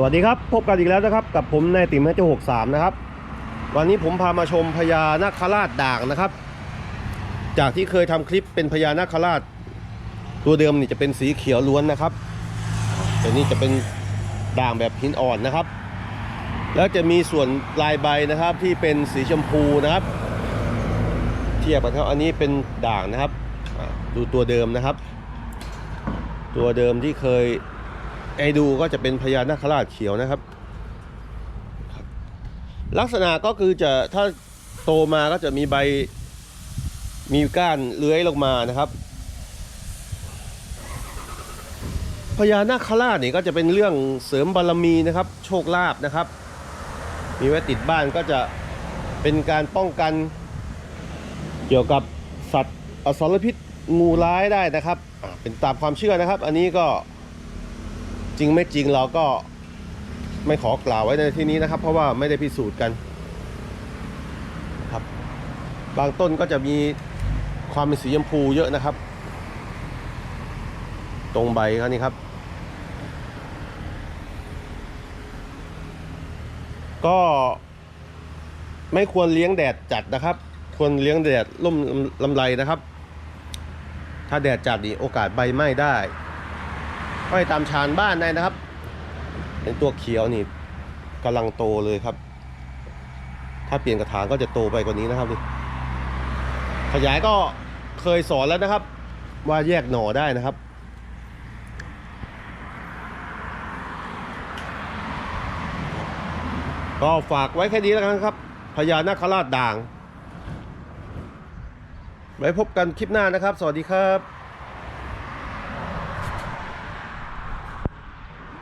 สวัสดีครับ พบกันอีกแล้วนะครับ กับผมนายติ๋มห้เจ้าหกสามนะครับ วันนี้ผมพามาชมพญานาคราชด่างนะครับ จากที่เคยทำคลิปเป็นพญานาคราช ตัวเดิมนี่จะเป็นสีเขียวล้วนนะครับแต่นี่จะเป็นด่างแบบหินอ่อนนะครับ แล้วจะมีส่วนลายใบนะครับที่เป็นสีชมพูนะครับ เทียบกันครับอันนี้เป็นด่างนะครับ ดูตัวเดิมนะครับ ตัวเดิมที่เคย ให้ดูก็จะเป็นพญานาคราชเขียวนะครับ ลักษณะก็คือจะถ้าโตมาก็จะมีใบมีก้านเลื้อยลงมานะครับพญานาคราชนี่ก็จะเป็นเรื่องเสริมบารมีนะครับ โชคลาภนะครับ มีไว้ติดบ้านก็จะเป็นการป้องกันเกี่ยวกับสัตว์อสรพิษงูร้ายได้นะครับเป็นตามความเชื่อนะครับ อันนี้ก็ จริงไม่จริงเราก็ไม่ขอกล่าวไว้ในที่นี้นะครับ เพราะว่าไม่ได้พิสูจน์กันครับ บางต้นก็จะมีความเป็นสีชมพูเยอะนะครับ ตรงใบเขานี่ครับ ก็ไม่ควรเลี้ยงแดดจัดนะครับ ควรเลี้ยงแดดร่มลำไรนะครับ ถ้าแดดจัดนี่โอกาสใบไหม้ได้ ห้อยตามชานบ้านได้นะครับ เป็นตัวเขียวนี่กำลังโตเลยครับ ถ้าเปลี่ยนกระถางก็จะโตไปกว่านี้นะครับนี่ขยายก็เคยสอนแล้วนะครับ ว่าแยกหน่อได้นะครับ ก็ฝากไว้แค่นี้แล้วกันครับพญานาคราชด่าง ไว้พบกันคลิปหน้านะครับ สวัสดีครับ